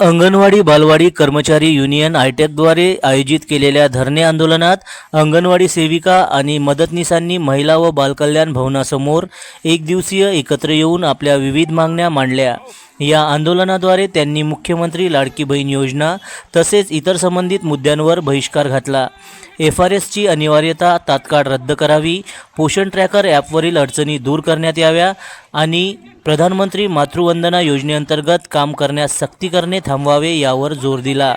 अंगणवाडी बालवाडी कर्मचारी युनियन आयटेकद्वारे आयोजित केलेल्या धरणे आंदोलनात अंगणवाडी सेविका आणि मदतनीसांनी महिला व बालकल्याण भवनासमोर एक दिवसीय एकत्र येऊन आपल्या विविध मागण्या मांडल्या. या आंदोलनाद्वारे त्यांनी मुख्यमंत्री लाडकी बहीण योजना तसेच इतर संबंधित मुद्द्यांवर बहिष्कार घातला. एफ आर एसची अनिवार्यता तात्काळ रद्द करावी पोषण ट्रॅकर ॲपवरील अडचणी दूर करण्यात याव्या आणि प्रधानमंत्री मातृवंदना योजनेअंतर्गत काम करण्यास सक्ती करणे थांबवावे यावर जोर दिला.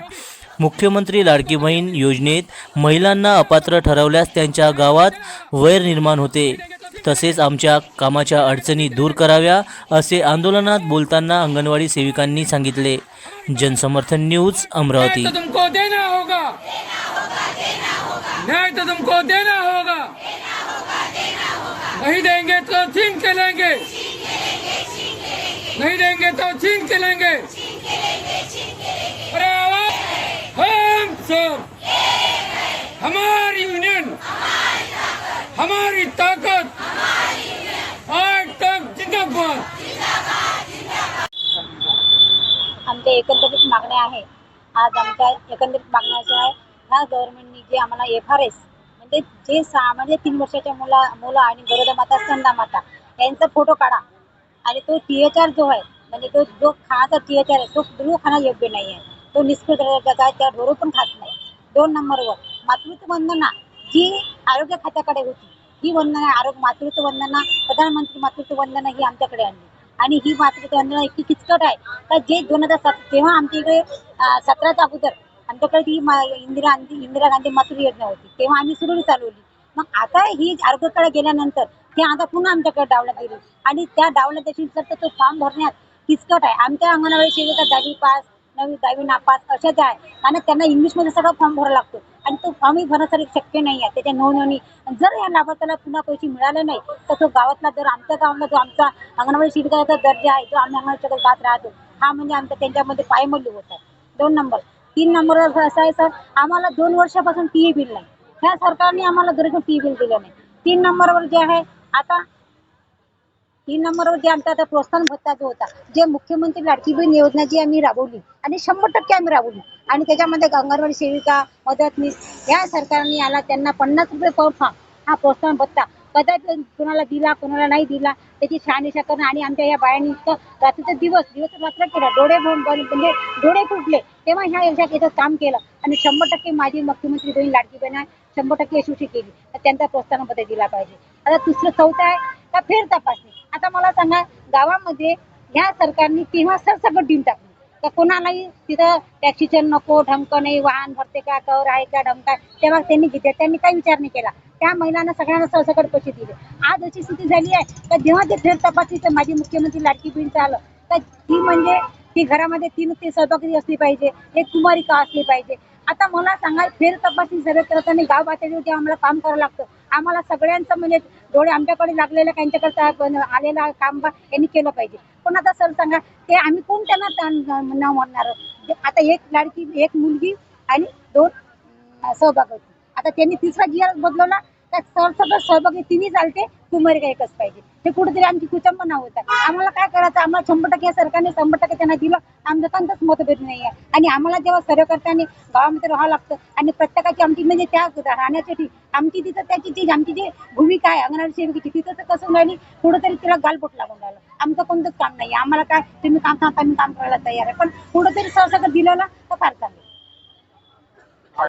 मुख्यमंत्री लाडकी बहीण योजनेत महिलांना अपात्र ठरवल्यास त्यांच्या गावात वैर निर्माण होते. तसेच आमच्या कामाच्या अडचणी दूर कराव्या असे आंदोलनात बोलताना अंगणवाडी सेविकांनी सांगितले. जनसमर्थन न्यूज अमरावती. तुमको देना होगा. तो तुमको देना होगा. नहीं देंगे तो छीन के लेंगे नहीं देंगे तो छीन के लेंगे। अरे आवाज हम सब। हमारी यूनियन हमारी ताकत। आज तक जिंदाबाद। आमच्या एकंदरीत मागण्या आहे आज आमच्या एकंदरीत मागण्या अशा आहे ह्या गव्हर्नमेंटनी जे आम्हाला एफ आर एस म्हणजे जे सहा म्हणजे तीन वर्षाच्या मुला मुलं आणि गरोदा माता स्तनदा माता यांचा फोटो काढा. आणि तो टी जो आहे म्हणजे तो जो खाण्याचा टी आर आहे तो बिलकुल खाणं योग्य नाही आहे तो निष्कृत आहे त्या ढोरं पण खात नाही. दोन नंबरवर मातृत्व वंदना जी आरोग्य खात्याकडे होती ही वंदना आरोग्य मातृत्व वंदना प्रधानमंत्री मातृत्व वंदना ही आमच्याकडे आणली. आणि ही मातृत्व वंदना इतकी किचकट आहे का जे दोन हजार सात तेव्हा आमच्या इकडे सतराच्या अगोदर आमच्याकडे ती इंदिरा गांधी इंदिरा गांधी मातृ योजना होती तेव्हा आम्ही सुरू चालवली. मग आता ही आरोग्याकडे गेल्यानंतर ते आता पुन्हा आमच्याकडे डावण्यात गेली. आणि त्या डावण्यात त्याची तर तो फॉर्म भरण्यात किचकट आहे. आमच्या अंगणवाडी सेविका दहावी पास नवी दहावी नापास अशा त्या आहे आणि त्यांना इंग्लिशमध्ये सगळं फॉर्म भरावा लागतो. आणि तो फॉर्मही भरण्यासाठी शक्य नाही आहे. त्याच्या नोंदणी जर या लाभार्थ्याला पुन्हा पैसे मिळाले नाही तर तो गावातला जर आमच्या गावाला जो आमचा अंगणवाडी सेविकाचा दर्जा आहे जो आम्ही अंगणवाडीच्या गात राहतो हा म्हणजे आमच्या त्यांच्यामध्ये पायमल्ली होत आहे. दोन नंबर. तीन नंबर असं आहे सर आम्हाला दोन वर्षापासून टी ए बिल नाही. ह्या सरकारने आम्हाला घरगुती टी बिल दिलं नाही. तीन नंबरवर जे आहे आता तीन नंबरवर जे आमचा आता प्रोत्साहन भत्ता जो होता जे मुख्यमंत्री लाडकी बहीण योजना जी आम्ही राबवली आणि शंभर टक्के आम्ही राबवली. आणि त्याच्यामध्ये अंगणवाडी सेविका मदतनीस या सरकारने आला त्यांना पन्नास रुपये पर फॉर्म हा प्रोत्साहन भत्ता. कदाचित कोणाला दिला कोणाला नाही दिला त्याची शहानिशा करणं आणि आमच्या या बायांनी इतकं रात्रीचा दिवस दिवस रात्र केला. डोळे म्हणजे डोळे फुटले. तेव्हा ह्या यशात याचं काम केलं. आणि शंभर टक्के माझी मुख्यमंत्री बहीण लाडकी बहीण आहे. शंभर टक्के यशस्वी केली. तर त्यांचा प्रोत्साहनमध्ये दिला पाहिजे. आता दुसरं चौथं आहे का फेर तपासणी. आता मला सांगा गावामध्ये ह्या सरकारने तेव्हा सरसकट देऊन टाकली. तर कोणालाही तिथं टॅक्सीचं नको ढमक नाही वाहन भरते का कर आहे का ढंक तेव्हा त्यांनी घेतले त्यांनी काही विचार नाही केला. त्या महिलांना सगळ्यांना सरसकट पैसे दिले? आज अशी स्थिती झाली आहे. तर जेव्हा ते फेर तपासणीचं माझी मुख्यमंत्री लाडकी बहीण आलं तर ती म्हणजे ती घरामध्ये तीन ते सहभागी असली पाहिजे. एक कुमारिका असली पाहिजे. आता मला सांगा फेर तपासणी सर्व करताना गाव पातळीवर जेव्हा आम्हाला काम करावं लागतं. आम्हाला सगळ्यांचं म्हणजे डोळे आमच्याकडे लागलेलं त्यांच्याकडे आलेला काम यांनी केलं पाहिजे. पण आता सर सांगा ते आम्ही कोण त्यांना त्या- न म्हणणार आता एक लाडकी एक मुलगी आणि दोन सहभाग आता त्यांनी तिसरा जिया बदलवला तर सगळं सहभागी तिन्ही चालते कुमारिका एकच पाहिजे? हे कुठेतरी आमची कुचंबना होत आम्हाला काय करायचं? आम्हाला शंभर टक्के या सरकारने शंभर टक्के त्यांना दिलं. आमचं त्यांचंच मतभेद नाही आहे आणि आम्हाला जेव्हा सर्व गावामध्ये राहावं लागतं आणि प्रत्येकाची आमची म्हणजे त्या राहण्यासाठी आमची तिथं त्याची जी आमची जी भूमिका आहे अंगणवाडी सेविकेची तिथं तर कसं राहिली कुठंतरी तिला गालबोट लागून राहिलं. आमचं कोणतंच काम नाही आम्हाला काय तुम्ही काम सांगता आम्ही काम करायला तयार आहे. पण कुठंतरी सहसा दिलं ना तर फार चांगलं.